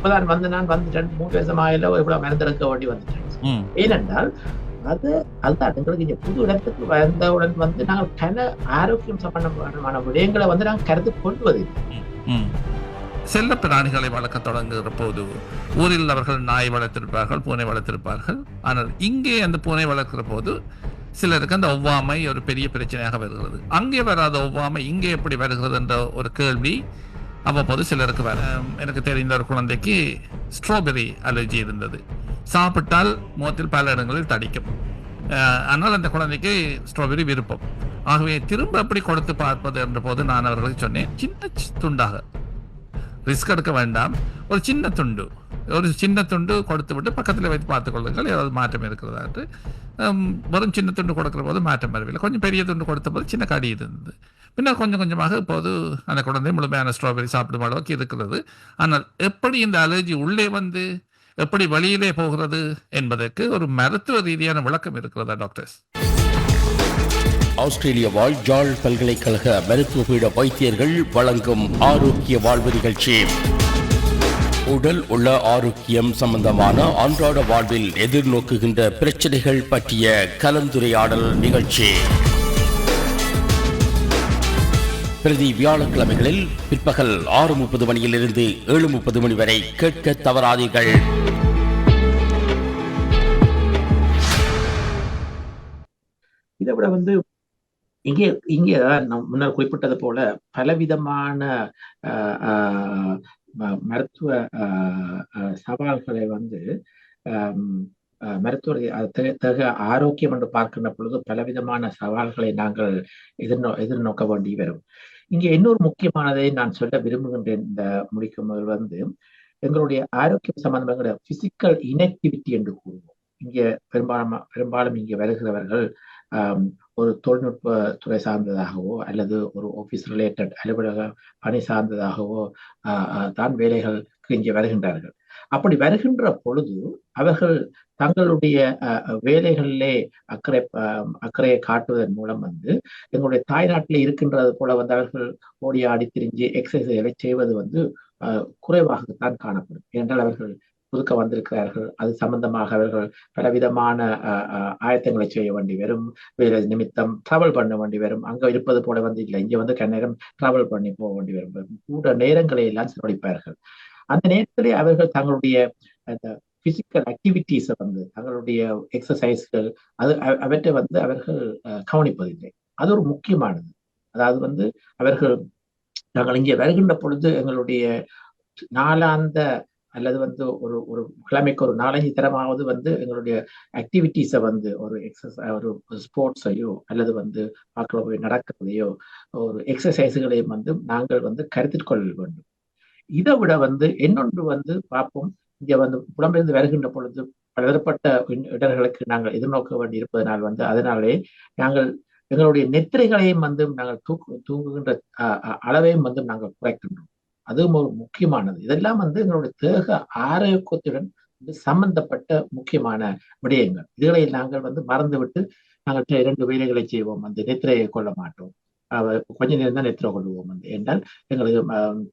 இப்பதான் வந்து நான் வந்து ரெண்டு மூணு வருஷம் ஆகல இவ்வளவு மருந்தெடுக்க வேண்டி வந்துட்டேன். ஏனென்றால் அது அதுதான் எங்களுக்கு இங்க புது இடத்துக்கு வந்தவுடன் வந்து நாங்கள் கன ஆரோக்கியம் சம்பந்தமான விடயங்களை வந்து நாங்கள் கருத்து கொள்வதில்லை. ம். செல்ல பிராணிகளை வளர்க்க தொடங்குகிற போது ஊரில் அவர்கள் நாய் வளர்த்திருப்பார்கள் பூனை வளர்த்திருப்பார்கள். ஆனால் இங்கே அந்த பூனை வளர்க்கிற போது சிலருக்கு அந்த ஒவ்வாமை ஒரு பெரிய பிரச்சனையாக வருகிறது. அங்கே வராத ஒவ்வாமை இங்கே எப்படி வருகிறது என்ற ஒரு கேள்வி அவ்வப்போது சிலருக்கு வர எனக்கு தெரிந்த ஒரு குழந்தைக்கு ஸ்ட்ராபெரி அலர்ஜி இருந்தது. சாப்பிட்டால் முகத்தில் பல இடங்களில் தடிக்கும். ஆனால் அந்த குழந்தைக்கு ஸ்ட்ராபெரி விருப்பம். ஆகவே திரும்ப அப்படி கொடுத்து பார்ப்பது என்ற போது நான் அவர்களுக்கு சொன்னேன் சின்ன சி- துண்டாக. ரிஸ்க் எடுக்க வேண்டாம். ஒரு சின்ன துண்டு. ஒரு சின்ன துண்டு கொடுத்து விட்டு பக்கத்தில் வைத்து பார்த்து கொள்ளுங்கள். ஏதாவது மாற்றம் இருக்கிறதாட்டு வெறும் சின்ன துண்டு கொடுக்கிற போது மாற்றம் வரவில்லை. கொஞ்சம் பெரிய துண்டு கொடுத்த போது சின்ன கடி இருந்தது. பின்னர் கொஞ்சம் கொஞ்சமாக இப்போது அந்த குழந்தை முழுமையான ஸ்ட்ராபெரி சாப்பிடும் அளவுக்கு இருக்கிறது. ஆனால் எப்படி இந்த அலர்ஜி உள்ளே வந்து எப்படி வெளியிலே போகிறது என்பதற்கு ஒரு மருத்துவ ரீதியான விளக்கம் இருக்கிறதா டாக்டர்ஸ் ஆஸ்திரேலிய வாழ் ஜாழ் பல்கலைக்கழக மருத்துவ பீட வைத்தியர்கள் வழங்கும் ஆரோக்கிய வாழ்வு நிகழ்ச்சி. உடல் உள்ள ஆரோக்கியம் சம்பந்தமான அன்றாட வாழ்வில் எதிர்நோக்குகின்ற பிரச்சனைகள் பற்றிய கலந்துரையாடல் நிகழ்ச்சி. பிரதி வியாழக்கிழமைகளில் பிற்பகல் ஆறு முப்பது மணியிலிருந்து ஏழு முப்பது மணி வரை கேட்க தவறாதீர்கள். இதை விட வந்து இங்கே இங்கே நம் முன்னர் குறிப்பிட்டது போல பலவிதமான ஆஹ், ம- மருத்துவ ஆஹ், சவால்களை வந்து ஆஹ், மருத்துவ தக ஆரோக்கியம் என்று பார்க்கின்ற பொழுது பலவிதமான சவால்களை நாங்கள் எதிர்நோ எதிர்நோக்க வேண்டி வரும். இங்கே இன்னொரு முக்கியமானதை நான் சொல்ல விரும்புகின்றேன். இந்த முடிக்கும் முதல் வந்து எங்களுடைய ஆரோக்கியம் சம்பந்தமாக பிசிக்கல் இனக்டிவிட்டி என்று கூறுவோம். இங்கே பெரும்பாலும் பெரும்பாலும் இங்கே வருகிறவர்கள் ஒரு தொழில்நுட்ப துறை சார்ந்ததாகவோ அல்லது ஒரு ஆபீஸ் ரிலேட்டட் அலுவலக பணி சார்ந்ததாகவோ ஆஹ், தான் வேலைகளுக்கு இங்கே வருகின்றார்கள். அப்படி வருகின்ற பொழுது அவர்கள் தங்களுடைய வேலைகளிலே அக்கறை அக்கறையை காட்டுவதன் மூலம் வந்து எங்களுடைய தாய்நாட்டிலே இருக்கின்றது போல வந்து அவர்கள் ஓடி ஆடி திரிஞ்சு எக்ஸசைஸ்களை செய்வது வந்து குறைவாகத்தான் காணப்படும். ஏனென்றால் அவர்கள் புதுக்க வந்திருக்கிறார்கள். அது சம்பந்தமாக அவர்கள் பலவிதமான ஆயத்தங்களை செய்ய வேண்டி வரும். வேலை நிமித்தம் டிராவல் பண்ண வேண்டி வரும். அங்க இருப்பது போல வந்து இல்லை. இங்க வந்து நேரம் டிராவல் பண்ணி போக வேண்டி வரும். கூட நேரங்களை எல்லாம் செலவழிப்பார்கள். அந்த நேரத்திலே அவர்கள் தங்களுடைய அந்த பிசிக்கல் ஆக்டிவிட்டீஸை வந்து தங்களுடைய எக்ஸசைஸ்கள் அது அவ- அவற்றை வந்து அவர்கள் கவனிப்பதில்லை. அது ஒரு முக்கியமானது. அதாவது வந்து அவர்கள் நாங்கள் இங்கே வருகின்ற பொழுது எங்களுடைய நாளாந்த அல்லது வந்து ஒரு ஒரு கிழமைக்கு ஒரு நாலஞ்சு தரமாவது வந்து எங்களுடைய ஆக்டிவிட்டீஸை வந்து ஒரு எக்ஸசை ஒரு ஸ்போர்ட்ஸையோ அல்லது வந்து பார்க்கல போய் நடக்கிறதையோ ஒரு எக்ஸசைஸுகளையும் வந்து நாங்கள் வந்து கருத்தில் கொள்ள வேண்டும். இதை விட வந்து இன்னொன்று வந்து பார்ப்போம். இங்க வந்து புலம்பெயர்ந்து வருகின்ற பொழுது பலதரப்பட்ட இடர்களுக்கு நாங்கள் எதிர்நோக்க வேண்டி இருப்பதனால் வந்து அதனாலே நாங்கள் எங்களுடைய நெத்திரைகளையும் வந்து நாங்கள் தூக்கு தூங்குகின்ற அஹ், அஹ், அளவையும் வந்து நாங்கள் குறைக்கின்றோம். அதுவும் ஒரு முக்கியமானது. இதெல்லாம் வந்து எங்களுடைய தேக ஆரோக்கியத்துடன் வந்து சம்பந்தப்பட்ட முக்கியமான விடயங்கள். இதுகளை நாங்கள் வந்து மறந்துவிட்டு நாங்கள் இரண்டு வேலைகளை செய்வோம். அந்த நெத்திரையை கொள்ள மாட்டோம். கொஞ்ச நேரம் தான் நெத்திரை கொள்வோம் என்றால் எங்களுக்கு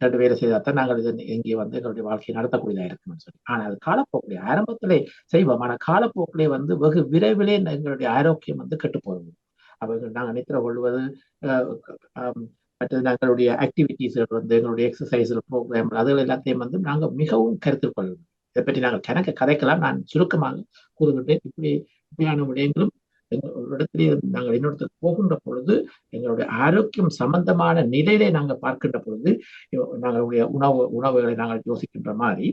ரெண்டு வேலை செய்தால் நாங்கள் இது எங்கே வந்து எங்களுடைய வாழ்க்கையை நடத்தக்கூடியதாக இருக்கும்னு சொல்லி. ஆனால் அது காலப்போக்கிலே ஆரம்பத்திலே செய்வோம். ஆனால் காலப்போக்கிலே வந்து வெகு விரைவிலே எங்களுடைய ஆரோக்கியம் வந்து கெட்டு போகும். அவர்கள் நாங்கள் நித்திர கொள்வது ஆஹ், மற்றது நாங்களுடைய ஆக்டிவிட்டீஸ் வந்து எங்களுடைய எக்ஸசைஸ் ப்ரோக்ராம் அதுகள் எல்லாத்தையும் வந்து நாங்கள் மிகவும் கருத்தில் கொள்ளணும் இதை பற்றி நாங்கள் கணக்கு கதைக்கலாம். நான் சுருக்கமாக கூறுகின்றேன். இப்படி இப்படியான விடயங்களும் ஒரு இடத்திலே இருந்து நாங்கள் இன்னொருத்தருக்கு போகின்ற பொழுது எங்களுடைய ஆரோக்கியம் சம்பந்தமான நிலையிலே நாங்கள் பார்க்கின்ற பொழுது நாங்களுடைய உணவு உணவுகளை நாங்கள் யோசிக்கின்ற மாதிரி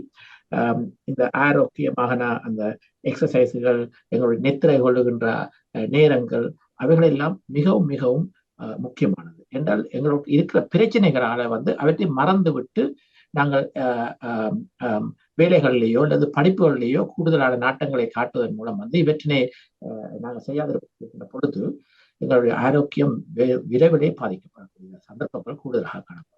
ஆம், இந்த ஆரோக்கியமான அந்த எக்ஸசைஸுகள் எங்களுடைய நெத்திரை கொள்ளுகின்ற அஹ், நேரங்கள் அவைகளெல்லாம் மிகவும் மிகவும் அஹ், முக்கியமானது. என்றால் எங்களுக்கு இருக்கிற பிரச்சனைகளால வந்து அவற்றை மறந்துவிட்டு நாங்கள் அஹ், வேலைகளிலேயோ அல்லது படிப்புகளிலேயோ கூடுதலான நாட்டங்களை காட்டுவதன் மூலம் வந்து இவற்றினை நாங்கள் செய்யாதிருக்கின்ற பொழுது எங்களுடைய ஆரோக்கியம் விரைவிலே பாதிக்கப்படக்கூடிய சந்தர்ப்பங்கள் கூடுதலாக காணப்படும்.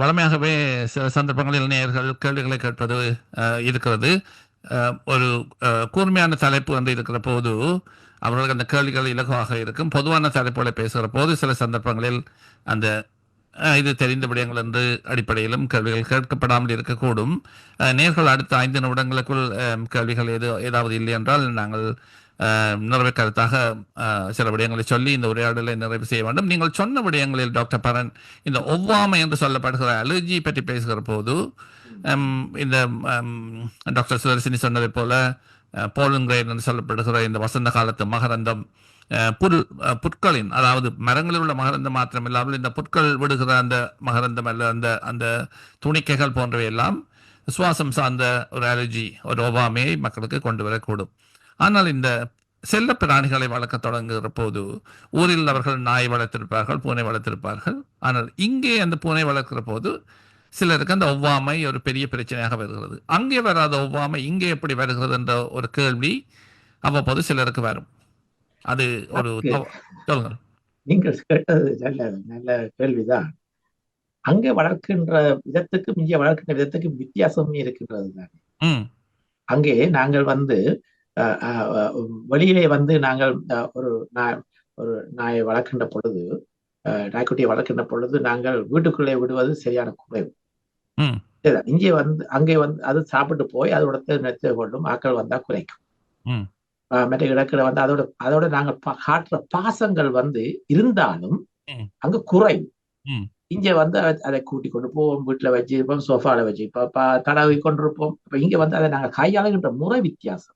வளமையாகவே சில சந்தர்ப்பங்களில் நேயர்கள் கேள்விகளை கேட்பது அஹ், இருக்கிறது. ஒரு அஹ், கூர்மையான தலைப்பு வந்து இருக்கிற போது அவர்களுக்கு அந்த கேள்விகள் இலகுவாக இருக்கும். பொதுவான தலைப்புகளை பேசுகிற போது சில சந்தர்ப்பங்களில் அந்த இது தெரிந்த விடயங்கள் என்று அடிப்படையிலும் கேள்விகள் கேட்கப்படாமல் இருக்கக்கூடும். நேர்கள் அடுத்த ஐந்து நிமிடங்களுக்குள் கேள்விகள் ஏதோ ஏதாவது இல்லை என்றால் நாங்கள் நிறைவு கருத்தாக சில விடயங்களை சொல்லி இந்த உரையாடலை நிறைவு செய்ய வேண்டும். நீங்கள் சொன்ன விடயங்களில் டாக்டர் பரன் இந்த ஒவ்வாமை என்று சொல்லப்படுகிற அலர்ஜி பற்றி பேசுகிற போது இந்த டாக்டர் சுதர்சினி சொன்னதை போல போலன் கிரேன் என்று சொல்லப்படுகிற இந்த வசந்த காலத்து மகரந்தம் புல் புட்களின் புற்களின் அதாவது மரங்களில் உள்ள மகரந்தம் மாத்திரம் இல்லாமல் இந்த புற்கள் விடுகிற அந்த மகரந்தம் அல்ல அந்த அந்த துணிக்கைகள் போன்றவை எல்லாம் சுவாசம் சார்ந்த ஒரு அலர்ஜி ஒரு ஒவ்வாமையை மக்களுக்கு கொண்டு வரக்கூடும். ஆனால் இந்த செல்ல பிராணிகளை வளர்க்க தொடங்குகிற போது ஊரில் அவர்கள் நாய் வளர்த்திருப்பார்கள் பூனை வளர்த்திருப்பார்கள். ஆனால் இங்கே அந்த பூனை வளர்க்கிற போது சிலருக்கு அந்த ஒவ்வாமை ஒரு பெரிய பிரச்சனையாக வருகிறது. அங்கே வராத ஒவ்வாமை இங்கே எப்படி வருகிறது என்ற ஒரு கேள்வி அவ்வப்போது சிலருக்கு வரும். அது ஒரு சொல்லுங்க. நீங்கள் கேட்டது நல்ல நல்ல கேள்விதான். அங்கே வளர்க்கின்ற விதத்துக்கும் இங்கே வளர்க்கின்ற விதத்துக்கும் வித்தியாசம் இருக்கின்றது தான். அங்கே நாங்கள் வந்து வெளியிலே வந்து நாங்கள் ஒரு நாய் ஒரு நாயை வளர்க்கின்ற பொழுது நாய்க்குட்டியை வளர்க்கின்ற பொழுது நாங்கள் வீட்டுக்குள்ளே விடுவது சரியான குறைவு. இங்கே வந்து அங்கே வந்து அது சாப்பிட்டு போய் அதோட நிறுத்த கொள்ளும் ஆக்கள் வந்தா குறைக்கும். மற்ற இடத்துல வந்து அதோட அதோட நாங்கள் பா- காட்டுற பாசங்கள் வந்து இருந்தாலும். அங்க குறைவு. இங்க வந்து அத- கூட்டி கொண்டு போவோம் வீட்டுல வச்சிருப்போம் சோஃபால வச்சிருப்போம் தடவி கொண்டிருப்போம். இப்ப இங்க வந்து அதை நாங்க கையாளுகின்ற முறை வித்தியாசம்.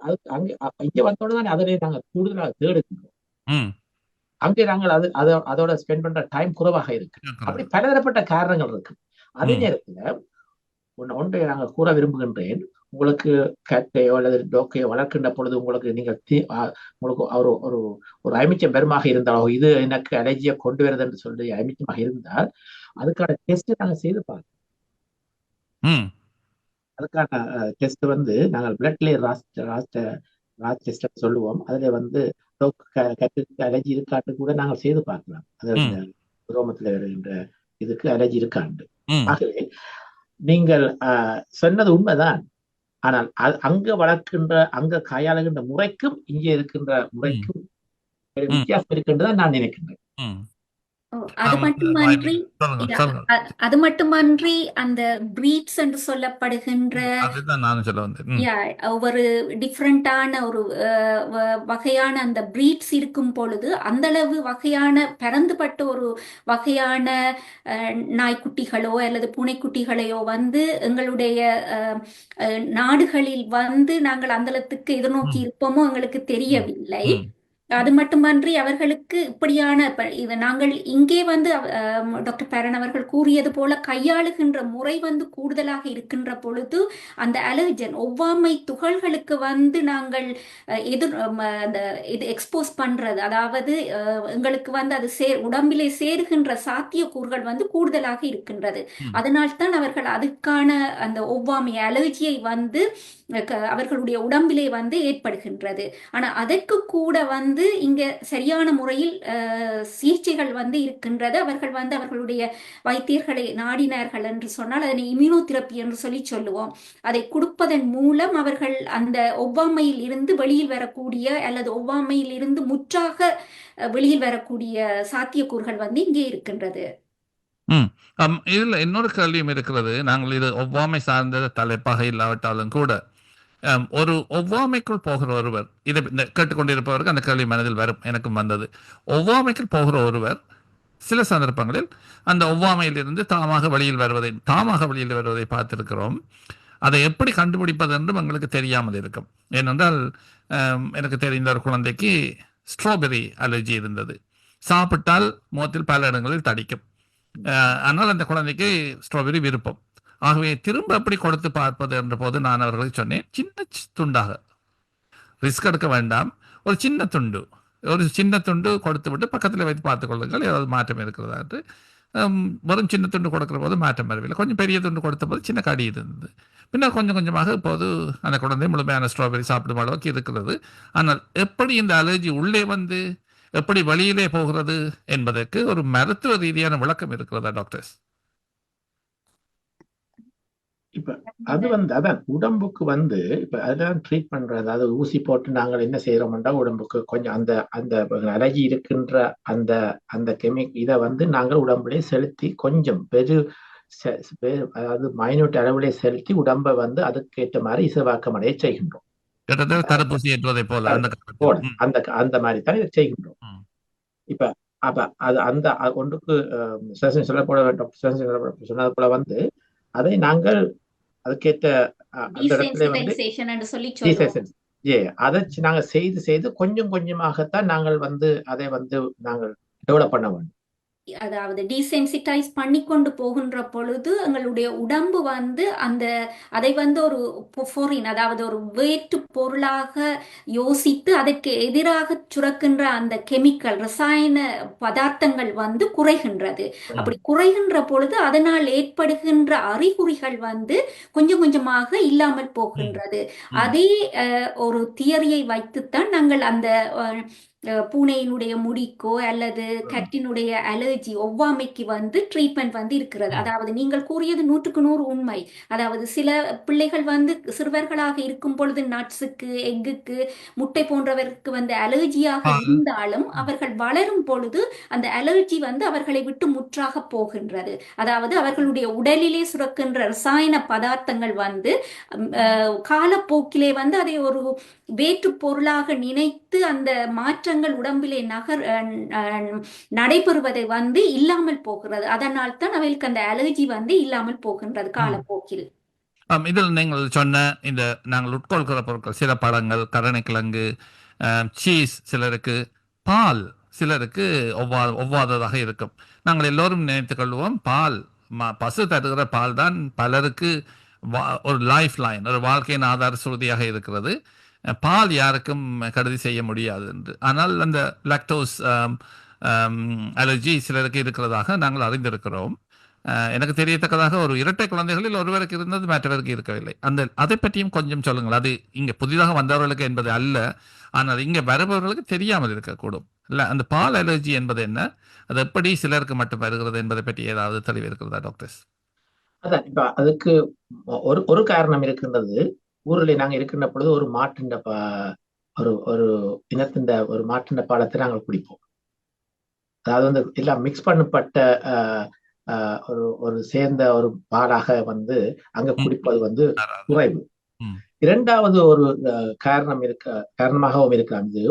அது அங்க இங்க வந்தோட தானே அதிலே நாங்க கூடுதலாக தேடுகின்றோம். அங்கே நாங்கள் அது அதோ அதோட ஸ்பெண்ட் பண்ற டைம் குறைவாக இருக்கு. அப்படி பலதரப்பட்ட காரணங்கள் இருக்கு. அதே. நேரத்துல ஒன்றை நாங்கள் கூற விரும்புகின்றேன். உங்களுக்கு கட்டையோ அல்லது டோக்கையோ வளர்க்கின்ற பொழுது உங்களுக்கு நீங்கள் உங்களுக்கு ஒரு ஒரு ஒரு ஐமிச்சம் பெருமாக இருந்தாலோ இது எனக்கு அலர்ஜியை கொண்டு வருது என்று சொல்லி ஐமிச்சமாக இருந்தால் அதுக்கான டெஸ்ட் நாங்கள் செய்து பார்க்கணும் அதுக்கான டெஸ்ட் வந்து நாங்கள் பிளட்லேயே ராஸ்ட் ராஸ்ட் ராஸ் டெஸ்ட் சொல்லுவோம். அதுல வந்து கட்டுக்கு அலர்ஜி இருக்காட்டு கூட நாங்கள் செய்து பார்க்கலாம். அது ரோமத்துல வருகின்ற இதுக்கு அலர்ஜி இருக்காண்டு. ஆகவே நீங்கள் சொன்னது உண்மைதான். ஆனால் அங்க வளர்க்கின்ற அங்க கையாளுகின்ற முறைக்கும் இங்கே இருக்கின்ற முறைக்கும். வித்தியாசம் இருக்கின்றதான் நான் நினைக்கின்றேன் அது மட்டுமன்றி அது மட்டுமன்றி அந்த பிரீட்ஸ் என்று சொல்லப்படுகின்ற ஒரு டிஃப்ரெண்டான ஒரு வகையான அந்த பிரீட்ஸ் இருக்கும் பொழுது அந்த அளவு வகையான பரந்துபட்ட ஒரு வகையான நாய்க்குட்டிகளோ அல்லது பூனைக்குட்டிகளையோ வந்து எங்களுடைய நாடுகளில் வந்து நாங்கள் அந்த அளவுக்கு எதிர்நோக்கி. இருப்போமோ எங்களுக்கு தெரியவில்லை. அது மட்டுமன்றி அவர்களுக்கு இப்படியான நாங்கள் இங்கே வந்து டாக்டர் பேரன் அவர்கள் கூறியது போல கையாளுகின்ற முறை வந்து கூடுதலாக இருக்கின்ற பொழுது அந்த அலர்ஜன் ஒவ்வாமை துகள்களுக்கு வந்து நாங்கள் எதிர் அந்த இது எக்ஸ்போஸ் பண்றது அதாவது எங்களுக்கு வந்து அது சே உடம்பிலே சேருகின்ற சாத்தியக்கூறுகள் வந்து கூடுதலாக இருக்கின்றது ம். அதனால்தான் அவர்கள் அதுக்கான அந்த ஒவ்வாமை அலர்ஜியை வந்து அவர்களுடைய உடம்பிலே வந்து ஏற்படுகின்றது ஆனா அதற்கு கூட வந்து இங்க சரியான முறையில் சிகிச்சைகள் வந்து இருக்கின்றது. அவர்கள் வந்து அவர்களுடைய வைத்தியர்களை நாடினார்கள் என்று சொன்னால் அதனை இம்யூனோதெரப்பி என்று சொல்லி சொல்லுவோம். அதை கொடுப்பதன் மூலம் அவர்கள் அந்த ஒவ்வாமையில் இருந்து வெளியில் வரக்கூடிய அல்லது ஒவ்வாமையில் இருந்து முற்றாக வெளியில் வரக்கூடிய சாத்தியக்கூறுகள் வந்து இங்கே இருக்கின்றது. அம், இதுல இன்னொரு கேள்வியும் இருக்கிறது. நாங்கள் இது ஒவ்வாமை சார்ந்த தலைப்பாக இல்லாவிட்டாலும் கூட ஒரு ஒவ்வாமைக்குள் போகிற ஒருவர் இதை இந்த கேட்டுக்கொண்டிருப்பவருக்கு அந்த கேள்வி மனதில் வரும் எனக்கும் வந்தது. ஒவ்வாமைக்குள் போகிற ஒருவர் சில சந்தர்ப்பங்களில் அந்த ஒவ்வாமையிலிருந்து தாமாக வழியில் வருவதை தாமாக வழியில் வருவதை பார்த்திருக்கிறோம். அதை எப்படி கண்டுபிடிப்பது என்றும் எங்களுக்கு தெரியாமல் இருக்கும். ஏனென்றால் எனக்கு தெரிந்த ஒரு குழந்தைக்கு ஸ்ட்ராபெரி அலர்ஜி இருந்தது. சாப்பிட்டால் முகத்தில் பல இடங்களில் தடிக்கும். ஆனால் அந்த குழந்தைக்கு ஸ்ட்ராபெரி விருப்பம். ஆகவே திரும்ப எப்படி கொடுத்து பார்ப்பது என்ற போது நான் அவர்களை சொன்னேன் சின்ன சி- துண்டாக. ரிஸ்க் எடுக்க வேண்டாம். ஒரு சின்ன துண்டு. ஒரு சின்ன துண்டு கொடுத்து விட்டு பக்கத்தில் வைத்து பார்த்துக் கொள்ளுங்கள். ஏதாவது மாற்றம் இருக்கிறதா? என்று. வெறும் சின்ன துண்டு கொடுக்கிற போது மாற்றம் வரவில்லை. கொஞ்சம் பெரிய துண்டு கொடுத்த போது சின்ன கடி இருந்தது. பின்னர் கொஞ்சம் கொஞ்சமாக இப்போது அந்த குழந்தை முழுமையான ஸ்ட்ராபெரி சாப்பிடும் அளவுக்கு இருக்கிறது. ஆனால் எப்படி இந்த அலர்ஜி உள்ளே வந்து எப்படி வெளியிலே போகிறது என்பதற்கு ஒரு மருத்துவ ரீதியான விளக்கம் இருக்கிறதா டாக்டர்ஸ் இப்ப அது வந்து அதான் உடம்புக்கு வந்து இப்ப அதெல்லாம் ட்ரீட் பண்றது அதாவது ஊசி போட்டு நாங்கள் என்ன செய்யறோம்னா உடம்புக்கு கொஞ்சம் அந்த அந்த அலர்ஜி இருக்கின்ற அந்த அந்த கெமிக் இதை வந்து நாங்கள் உடம்புலே செலுத்தி கொஞ்சம் பெரு செ- பெரு- அதாவது மைனூட் அளவிலே செலுத்தி உடம்பை வந்து அதுக்கேற்ற மாதிரி இசைவாக்கமடைய செய்கின்றோம். கிட்டத்தட்ட தடுப்பூசி ஏற்றுவதை போல அந்த அந்த அந்த மாதிரி தான் இதை செய்கின்றோம். இப்ப அப்ப அது அந்த ஒன்றுக்கு சொல்லப்பட டாக்டர் சொல்லப்பட சொன்னது போல வந்து அதை நாங்கள் அதுக்கேற்ற அந்த இடத்துல வந்து Desensitization என்று சொல்லி சொல்லுவோம் desensitize. ஏ அதை சி- நாங்க செய்து செய்து கொஞ்சம் கொஞ்சமாகத்தான் நாங்கள் வந்து அதை வந்து நாங்கள் டெவலப் பண்ண வேண்டும். அதாவது டீசென்சிட்டைஸ் பண்ணி கொண்டு போகின்ற பொழுது எங்களுடைய உடம்பு வந்து அந்த அதை வந்து ஒரு பொஃபோரின் அதாவது ஒரு வேற்று பொருளாக யோசித்து அதற்கு எதிராக சுரக்கின்ற அந்த கெமிக்கல் ரசாயன பதார்த்தங்கள் வந்து குறைகின்றது. அப்படி குறைகின்ற பொழுது அதனால் ஏற்படுகின்ற அறிகுறிகள் வந்து கொஞ்சம் கொஞ்சமாக இல்லாமல் போகின்றது. அதே ஒரு தியரியை வைத்துத்தான் நாங்கள் அந்த பூனையினுடைய முடிக்கோ அல்லது கட்டினுடைய அலர்ஜி ஒவ்வாமைக்கு வந்து ட்ரீட்மெண்ட் வந்து இருக்கிறது. அதாவது நீங்கள் கூறியது நூற்றுக்கு நூறு உண்மை அதாவது சில பிள்ளைகள் வந்து சிறுவர்களாக இருக்கும் பொழுது நட்ஸுக்கு எக்குக்கு முட்டை போன்றவருக்கு வந்து அலர்ஜியாக. இருந்தாலும் அவர்கள் வளரும் பொழுது அந்த அலர்ஜி வந்து அவர்களை விட்டு முற்றாக போகின்றது அதாவது அவர்களுடைய உடலிலே சுரக்கின்ற ரசாயன பதார்த்தங்கள் வந்து காலப்போக்கிலே வந்து அதை ஒரு வேற்று பொருளாக நினைத்து அந்த மாற்றங்கள் உடம்பிலே நகர் நடைபெறுவதை வந்து இல்லாமல் போகிறது. அதனால் தான் அவைகளுக்கு அந்த அலர்ஜி வந்து இல்லாமல் போகின்றது காலப்போக்கில். இதில் நீங்கள் சொன்ன இந்த நாங்கள் உட்கொள்கிற பொருட்கள் சில பழங்கள் கருணைக்கிழங்கு சீஸ் சிலருக்கு பால் சிலருக்கு ஒவ்வா ஒவ்வாததாக இருக்கும். நாங்கள் எல்லோரும் நினைத்துக் கொள்வோம் பால் பசு தருகிற பால் தான் பலருக்கு ஒரு லைஃப் லைன் ஒரு வாழ்க்கையின் ஆதார சுருதியாக இருக்கிறது. பால் யாருக்கும் கருதி செய்ய முடியாது என்று. ஆனால் அந்த லாக்டோஸ் அலர்ஜி um, um, சிலருக்கு இருக்கிறதாக நாங்கள் அறிந்திருக்கிறோம். எனக்கு தெரியத்தக்கதாக ஒரு இரட்டை குழந்தைகளில் ஒருவருக்கு இருந்தது மற்றவருக்கு இருக்கவில்லை. அந்த அதை பற்றியும் கொஞ்சம் சொல்லுங்கள். அது இங்க புதிதாக வந்தவர்களுக்கு என்பது அல்ல. ஆனால் இங்க வருபவர்களுக்கு தெரியாமல் இருக்கக்கூடும். இல்ல அந்த பால் அலர்ஜி என்பது என்ன? அது எப்படி சிலருக்கு மட்டும் வருகிறது என்பதை பற்றி ஏதாவது தெளிவு இருக்கிறதா டாக்டர்ஸ் அதான் இப்ப அதுக்கு ஒரு ஒரு காரணம் இருக்கின்றது. ஊரில் நாங்க இருக்கின்ற பொழுது ஒரு மாட்டின் பா ஒரு ஒரு இனத்தின் ஒரு மாட்டின் பாலத்தை நாங்கள் குடிப்போம். அதாவது வந்து எல்லாம் மிக்ஸ் பண்ணப்பட்ட ஒரு ஒரு சேர்ந்த ஒரு பாலாக வந்து அங்க குடிப்பது வந்து குறைவு. இரண்டாவது ஒரு காரணம் இருக்க காரணமாகவும் இருக்கலாம் இது.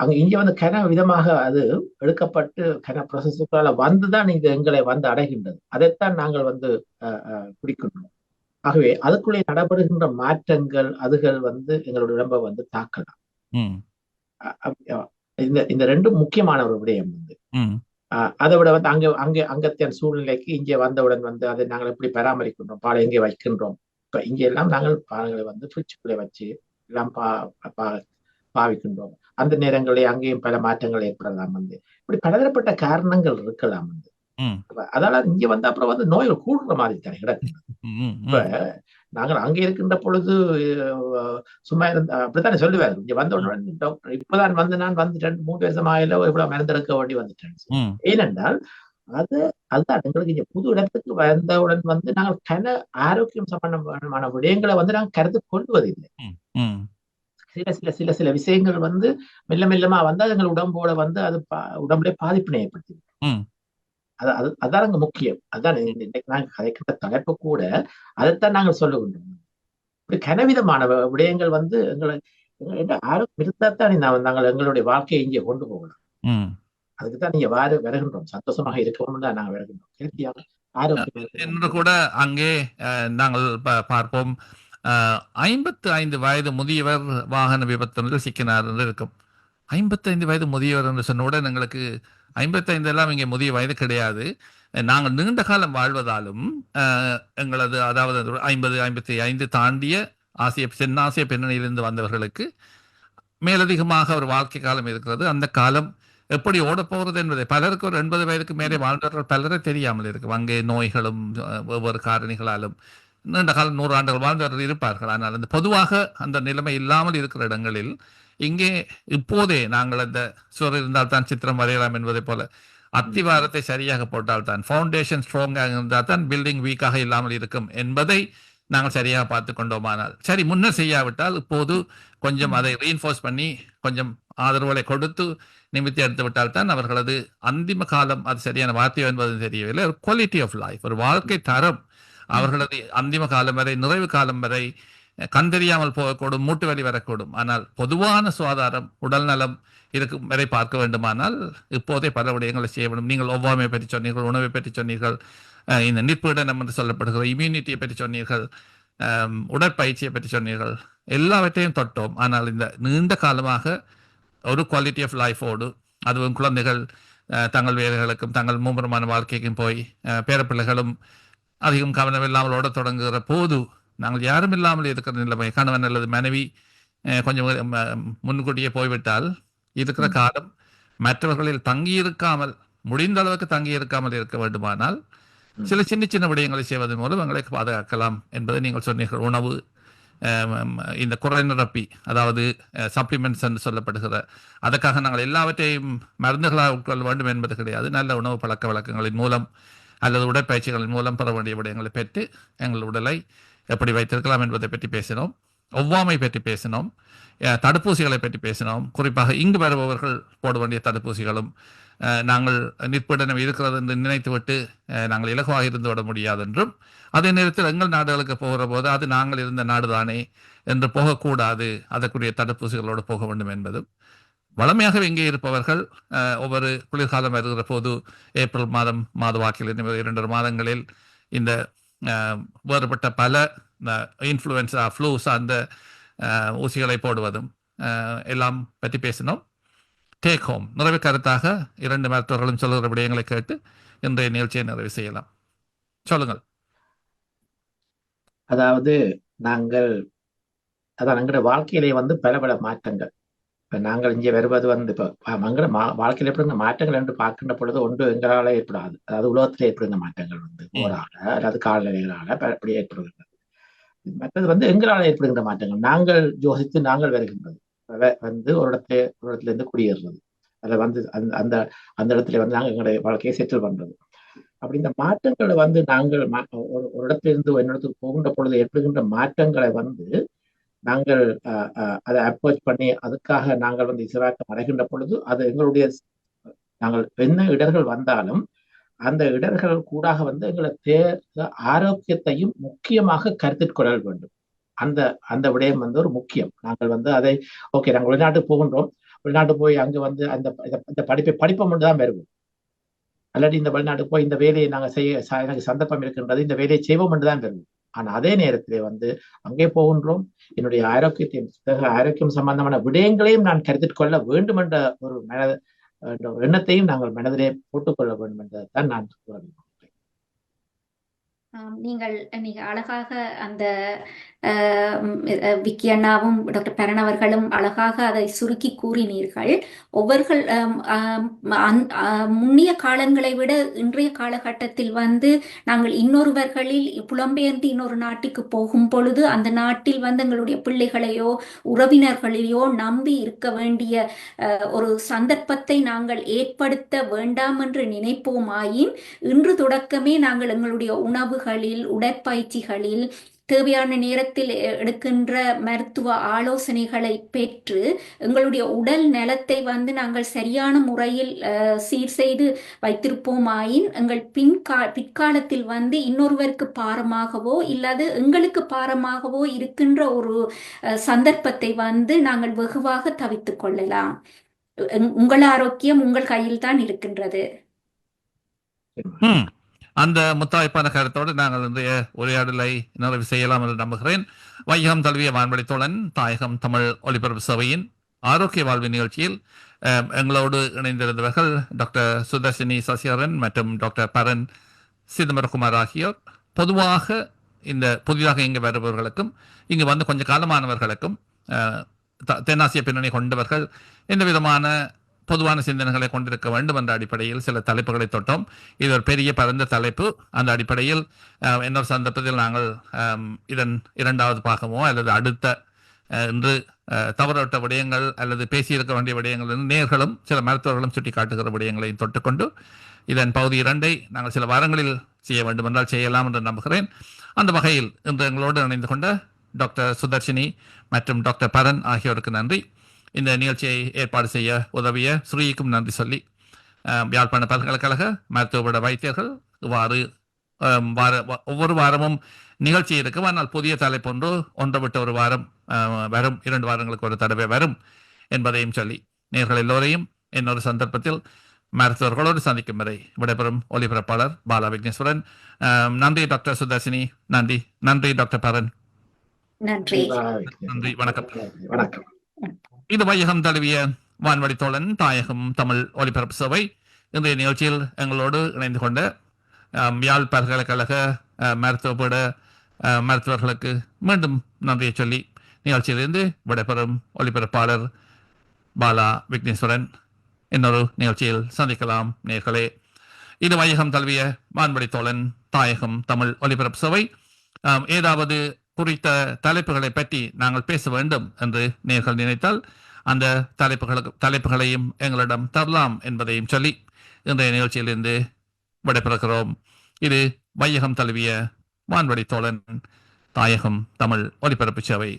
அங்க இங்க வந்து கன விதமாக அது எடுக்கப்பட்டு கன ப்ரொசஸுக்குள்ளால வந்துதான் இது எங்களை வந்து அடைகின்றது. அதைத்தான் நாங்கள் வந்து குடிக்கின்றோம். ஆகவே அதுக்குள்ளே நடைபெறுகின்ற மாற்றங்கள் அதுகள் வந்து எங்களுடைய உடம்பை வந்து தாக்கலாம். இந்த இந்த ரெண்டும் முக்கியமான ஒரு விடயம் வந்து அதை விட வந்து அங்க அங்க அங்கத்தின் சூழ்நிலைக்கு இங்கே வந்தவுடன் வந்து அதை நாங்கள் எப்படி பராமரிக்கின்றோம் பாலை எங்கே வைக்கின்றோம் இப்ப இங்க எல்லாம் நாங்கள் பால்களை வந்து ஃப்ரிட்ஜுக்குள்ளே வச்சு எல்லாம் பா பா- பாவிக்கின்றோம். அந்த நேரங்களில் அங்கேயும் பல மாற்றங்கள் ஏற்படலாம் வந்து. இப்படி பலதரப்பட்ட காரணங்கள் இருக்கலாம் வந்து. அதால இங்க வந்து அப்புறம் வந்து நோய்கள் கூடுற மாதிரி தானே கிடக்கு இப்ப நாங்கள் அங்கே இருக்கின்ற பொழுது சும்மா இருந்த அப்படித்தானே சொல்லுவார் இங்க வந்த உடனே டாக்டர் இப்பதான் வந்து நான் வந்து ரெண்டு மூணு வருஷம் ஆயில இவ்வளவு மருந்தெடுக்க வேண்டி வந்துட்டேன். ஏனென்றால் அது அதுதான் எங்களுக்கு இங்க புது இடத்துக்கு வந்தவுடன் வந்து நாங்கள் கன ஆரோக்கியம் சம்பந்தமான விடயங்களை வந்து நாங்கள் கருத்து கொள்வதில்லை. சில சில சில சில விஷயங்கள் வந்து மெல்ல மெல்லமா வந்து அது எங்கள் உடம்போட வந்து அது உடம்புல பாதிப்பினை ஏற்படுத்தி அது அது அதான் அங்க முக்கியம். அதான் இன்னைக்கு நாங்கள் கதைக்கிற தலைப்பு கூட அதைத்தான் நாங்கள் சொல்லுகின்றோம். இப்படி கனவிதமான விடயங்கள் வந்து எங்களை எங்க ஆரோக்கியம் இருந்தா தான் நான் நாங்கள் எங்களுடைய வாழ்க்கையை இங்கே கொண்டு போகலாம். ம். அதுக்கு தான் நீங்க வாரு வருகின்றோம். சந்தோஷமாக இருக்கவும் தான் நாங்கள் வருகின்றோம். ஆரோக்கியம் என்று. கூட அங்கே நாங்கள் பார்ப்போம். ஐம்பத்து ஐந்து வயது முதியவர் வாகன விபத்தில் சிக்கினார் என்று இருக்கும். ஐம்பத்தைந்து வயது முதியவர் என்று சொன்னவுடன் எங்களுக்கு ஐம்பத்தைந்து எல்லாம் இங்கே முதிய வயது கிடையாது. நாங்கள் நீண்ட காலம் வாழ்வதாலும் எங்களது அதாவது ஐம்பது ஐம்பத்தி ஐந்து தாண்டிய ஆசிய தென்னாசிய பின்னணியிலிருந்து வந்தவர்களுக்கு மேலதிகமாக ஒரு வாழ்க்கை காலம் இருக்கிறது. அந்த காலம் எப்படி ஓடப்போகிறது என்பதை பலருக்கு ஒரு எண்பது வயதுக்கு மேலே வாழ்ந்தவர்கள் பலரை தெரியாமல் இருக்கும் அங்கே நோய்களும் ஒவ்வொரு காரணிகளாலும். நீண்ட காலம் நூறு ஆண்டுகள் வாழ்ந்தவர்கள் இருப்பார்கள். ஆனால் அந்த பொதுவாக அந்த நிலைமை இல்லாமல் இருக்கிற இடங்களில் இங்கே இப்போதே நாங்கள் அந்த சுவர் இருந்தால் தான் சித்திரம் வரையலாம் என்பதை போல அத்திவாரத்தை சரியாக போட்டால் தான் ஃபவுண்டேஷன் ஸ்ட்ராங்காக இருந்தால் தான் பில்டிங் வீக்காக இல்லாமல் இருக்கும் என்பதை நாங்கள் சரியாக பார்த்து கொண்டோமானால். சரி முன்னர் செய்யாவிட்டால் இப்போது கொஞ்சம் அதை ரீஎன்ஃபோர்ஸ் பண்ணி கொஞ்சம் ஆதரவுகளை கொடுத்து நிமித்தி எடுத்து விட்டால் தான் அவர்களது அந்திம காலம் அது சரியான வார்த்தையோ என்பது தெரியவில்லை. ஒரு குவாலிட்டி ஆஃப் லைஃப் ஒரு வாழ்க்கை தரம் அவர்களது அந்திம காலம் வரை நிறைவு காலம் வரை அஹ், போகக்கூடும் மூட்டு வலி வரக்கூடும். ஆனால் பொதுவான சுகாதாரம் உடல் நலம் இருக்கும் வரை பார்க்க வேண்டுமானால் இப்போதே பல விடயங்களை செய்ய வேண்டும். நீங்கள் ஒவ்வாமையை பற்றி சொன்னீர்கள் உணவை பற்றி சொன்னீர்கள் இந்த நிற்பீடனம் என்று சொல்லப்படுகிற இம்யூனிட்டியை பற்றி சொன்னீர்கள் உடற்பயிற்சியை பற்றி சொன்னீர்கள் எல்லாவற்றையும் தொட்டோம். ஆனால் இந்த நீண்ட காலமாக ஒரு குவாலிட்டி ஆஃப் லைஃபோடு அதுவும் குழந்தைகள் தங்கள் வேலைகளுக்கும் தங்கள் மும்முரமான வாழ்க்கைக்கும் போய் பேரப்பிள்ளைகளும் அதிகம் கவனம் இல்லாமல் ஓடத் தொடங்குகிற போது நாங்கள் யாரும் இல்லாமல் இருக்கிற நிலைமை. கணவன் அல்லது மனைவி கொஞ்சம் முன்கூட்டியே போய்விட்டால் இருக்கிற காலம் மற்றவர்களில் தங்கி இருக்காமல் முடிந்த அளவுக்கு தங்கி இருக்காமல் இருக்க வேண்டுமானால் சில சின்ன சின்ன விடயங்களை செய்வதன் மூலம் எங்களை பாதுகாக்கலாம் என்பதை நீங்கள் சொன்னீர்கள். உணவு இந்த குறை நிரப்பி அதாவது சப்ளிமெண்ட்ஸ் என்று சொல்லப்படுகிற அதற்காக நாங்கள் எல்லாவற்றையும் மருந்துகளாக உட்கொள்ள வேண்டும் என்பது கிடையாது. நல்ல உணவு பழக்க வழக்கங்களின் மூலம் அல்லது உடற்பயிற்சிகளின் மூலம் பெற வேண்டிய விடயங்களை பெற்று எங்கள் உடலை எப்படி வைத்திருக்கலாம் என்பதை பற்றி பேசினோம். ஒவ்வாமை பற்றி பேசினோம். தடுப்பூசிகளை பற்றி பேசினோம். குறிப்பாக இங்கு வருபவர்கள் போட வேண்டிய தடுப்பூசிகளும் நாங்கள் நிற்புடனம் இருக்கிறது என்று நினைத்துவிட்டு நாங்கள் இலகுவாக இருந்து விட முடியாது என்றும் அதே நேரத்தில் எங்கள் நாடுகளுக்கு போகிற போது அது நாங்கள் இருந்த நாடுதானே என்று போகக்கூடாது. அதற்குரிய தடுப்பூசிகளோடு போக வேண்டும் என்பதும் வளமையாக இங்கே இருப்பவர்கள் ஒவ்வொரு குளிர்காலம் வருகிற போது ஏப்ரல் மாதம் மாத வாக்கில் இரண்டரை மாதங்களில் இந்த வேறுபட்ட பல இன்ஃப்ளூயன்ஸா ஃப்ளூ சார்ந்த ஊசிகளை போடுவதும் அஹ், எல்லாம் பற்றி பேசினோம். டேக் ஹோம் நிறைவு கருத்தாக இரண்டு மருத்துவர்களும் சொல்லுகிற விடயங்களை கேட்டு இன்றைய நிகழ்ச்சியை நிறைவு செய்யலாம். சொல்லுங்கள். அதாவது நாங்கள் அதான் எங்களோட வாழ்க்கையிலே வந்து பல பல மாற்றங்கள். இப்ப நாங்கள் இங்கே வருவது வந்து இப்போ எங்களோட மா வாழ்க்கையில் ஏற்படுகிற மாற்றங்கள் என்று பார்க்கின்ற பொழுது ஒன்று எங்களால் ஏற்படாது. அதாவது உலகத்தில் ஏற்படுகிற மாற்றங்கள் வந்து போராட அல்லது காலநிலைகளால அப்படி ஏற்படுகின்றது மற்றது வந்து எங்களால் ஏற்படுகின்ற மாற்றங்கள். நாங்கள் யோசித்து நாங்கள் வருகின்றது. வந்து ஒரு இடத்துல ஒரு இடத்துல இருந்து குடியேறுறது அதில் வந்து அந்த அந்த அந்த இடத்துல வந்து நாங்கள் எங்களுடைய வாழ்க்கையை செட்டில் பண்றது. அப்படி இந்த மாற்றங்களை வந்து நாங்கள் ஒரு ஒரு இடத்துல இருந்து இன்னொரு இடத்துக்கு போகின்ற பொழுது ஏற்படுகின்ற மாற்றங்களை வந்து நாங்கள் அஹ், அஹ், அதை அப்ரோச் பண்ணி அதுக்காக நாங்கள் வந்து இசைவாக்கம் அடைகின்ற பொழுது அது எங்களுடைய நாங்கள் என்ன இடர்கள் வந்தாலும் அந்த இடர்கள் கூடாக வந்து எங்களை தே ஆரோக்கியத்தையும் முக்கியமாக கருத்தில் கொள்ள வேண்டும். அந்த அந்த விடயம் வந்து ஒரு முக்கியம். நாங்கள் வந்து அதை ஓகே நாங்கள் வெளிநாட்டுக்கு போகின்றோம். வெளிநாட்டு போய் அங்கே வந்து அந்த இந்த- படிப்பை படிப்பை மட்டும் தான் வருவோம். அல்லது இந்த வெளிநாட்டுக்கு போய் இந்த வேலையை நாங்கள் செய்ய ச- எனக்கு சந்தர்ப்பம் இருக்கின்றது இந்த வேலையை செய்வோம் என்று தான் வருவோம். ஆனா அதே நேரத்திலே வந்து அங்கே போகின்றோம். என்னுடைய ஆரோக்கியத்தையும் ஆரோக்கியம் சம்பந்தமான விடயங்களையும் நான் கருத்தில் கொள்ள வேண்டும் என்ற ஒரு மன எண்ணத்தையும் நாங்கள் மனதிலே போட்டுக்கொள்ள வேண்டும் என்றதான் நான் கூற நீங்கள் மிக அழகாக அந்த விக்கி அண்ணாவும் டாக்டர் பரண் அவர்களும் அழகாக அதை சுருக்கி கூறினீர்கள். ஒவ்வொருகள் முன்னிய அந்- முன்னைய காலங்களை விட இன்றைய காலகட்டத்தில் வந்து நாங்கள் இன்னொருவர்களில் புலம்பெயர்ந்து இன்னொரு நாட்டுக்கு போகும் பொழுது அந்த நாட்டில் வந்து எங்களுடைய பிள்ளைகளையோ உறவினர்களையோ நம்பி இருக்க வேண்டிய ஒரு சந்தர்ப்பத்தை நாங்கள் ஏற்படுத்த வேண்டாம் என்று நினைப்போமாயின் இன்று தொடக்கமே நாங்கள் எங்களுடைய உணவு உணவுகளில் உடற்பயிற்சிகளில் தேவையான நேரத்தில் எடுக்கின்ற மருத்துவ ஆலோசனைகளை பெற்று எங்களுடைய உடல் நலத்தை வந்து நாங்கள் சரியான முறையில் சீர் செய்து வைத்திருப்போமாயின் எங்கள் பின்கா பிற்காலத்தில் வந்து இன்னொருவருக்கு பாரமாகவோ இல்லாது எங்களுக்கு பாரமாகவோ இருக்கின்ற ஒரு சந்தர்ப்பத்தை வந்து நாங்கள் வெகுவாக தவித்துக் கொள்ளலாம். உங்கள் ஆரோக்கியம் உங்கள் கையில் தான் இருக்கின்றது. அந்த முத்தாய்ப்பான கருத்தோடு நாங்கள் இன்றைய உரையாடலை நிறைவு செய்யலாம் என்று நம்புகிறேன். வையகம் தழுவிய வான்வழி தோழன் தாயகம் தமிழ் ஒலிபரப்பு சபையின் ஆரோக்கிய வாழ்வு நிகழ்ச்சியில் எங்களோடு இணைந்திருந்தவர்கள் டாக்டர் சுதர்ஷினி சசிகரன் மற்றும் டாக்டர் பரன் சிதம்பரகுமார் ஆகியோர். பொதுவாக இந்த புதிதாக இங்கு வருபவர்களுக்கும் இங்கு வந்து கொஞ்சம் காலமானவர்களுக்கும் த- தென்னாசிய பின்னணி கொண்டவர்கள் எந்த விதமான பொதுவான சிந்தனைகளை கொண்டிருக்க வேண்டும் என்ற அடிப்படையில் சில தலைப்புகளை தொட்டோம். இது ஒரு பெரிய பரந்த தலைப்பு. அந்த அடிப்படையில் இன்னொரு சந்தர்ப்பத்தில் நாங்கள் இதன் இரண்டாவது பாகமோ அல்லது அடுத்த என்று இன்று தவறவிட்ட விடயங்கள் அல்லது பேசியிருக்க வேண்டிய விடயங்கள் நேர்களும் சில மருத்துவர்களும் சுட்டி காட்டுகிற விடயங்களையும் தொட்டுக்கொண்டு இதன் பகுதி இரண்டை நாங்கள் சில வாரங்களில் செய்ய வேண்டும் என்றால் செய்யலாம் என்று நம்புகிறேன். அந்த வகையில் இன்று எங்களோடு இணைந்து கொண்ட டாக்டர் சுதர்ஷினி மற்றும் டாக்டர் பரன் ஆகியோருக்கு நன்றி. இந்த நிகழ்ச்சியை ஏற்பாடு செய்ய உதவிய ஸ்ரீக்கும் நன்றி சொல்லி யாழ்ப்பாண பல்கலைக்கழக மருத்துவபட வைத்தியர்கள் இவ்வாறு வார ஒவ்வொரு வாரமும் நிகழ்ச்சி இருக்கும். ஆனால் புதிய தலைப்பொன்று ஒன்று விட்டு ஒரு வாரம் வரும். இரண்டு வாரங்களுக்கு ஒரு தடவை வரும் என்பதையும் சொல்லி நேர்கள் எல்லோரையும் இன்னொரு சந்தர்ப்பத்தில் மருத்துவர்களோடு சந்திக்கும் வரை விடைபெறும் ஒலிபரப்பாளர் பாலா விக்னேஸ்வரன். அஹ், நன்றி டாக்டர் சுதர்ஷினி நன்றி. நன்றி டாக்டர் பரன். நன்றி. நன்றி. வணக்கம். வணக்கம். இது வையகம் தழுவிய வான்வழி தோழன் தாயகம் தமிழ் ஒலிபரப்பு சபை இன்றைய நிகழ்ச்சியில் எங்களோடு இணைந்து கொண்ட அஹ், யாழ் பல்கலைக்கழக அஹ், மருத்துவர்களுக்கு மீண்டும் நன்றியை சொல்லி நிகழ்ச்சியிலிருந்து விடைபெறும் ஒலிபரப்பாளர் பாலா விக்னேஸ்வரன் இன்னொரு நிகழ்ச்சியில் சந்திக்கலாம் நேர்களே இது வையகம் தழுவிய வான்வழி தோழன் தாயகம் தமிழ் ஒலிபரப்பு சபை ஏதாவது குறித்த தலைப்புகளை பற்றி நாங்கள் பேச வேண்டும் என்று நேர்கள் நினைத்தால் அந்த தலைப்புகளுக்கு தலைப்புகளையும் எங்களிடம் தரலாம் என்பதையும் சொல்லி இன்றைய நிகழ்ச்சியிலிருந்து விடைபெறுகிறோம். இது வையகம் தழுவிய வான்வழி தோழன் தாயகம் தமிழ் ஒலிபரப்பு சேவை.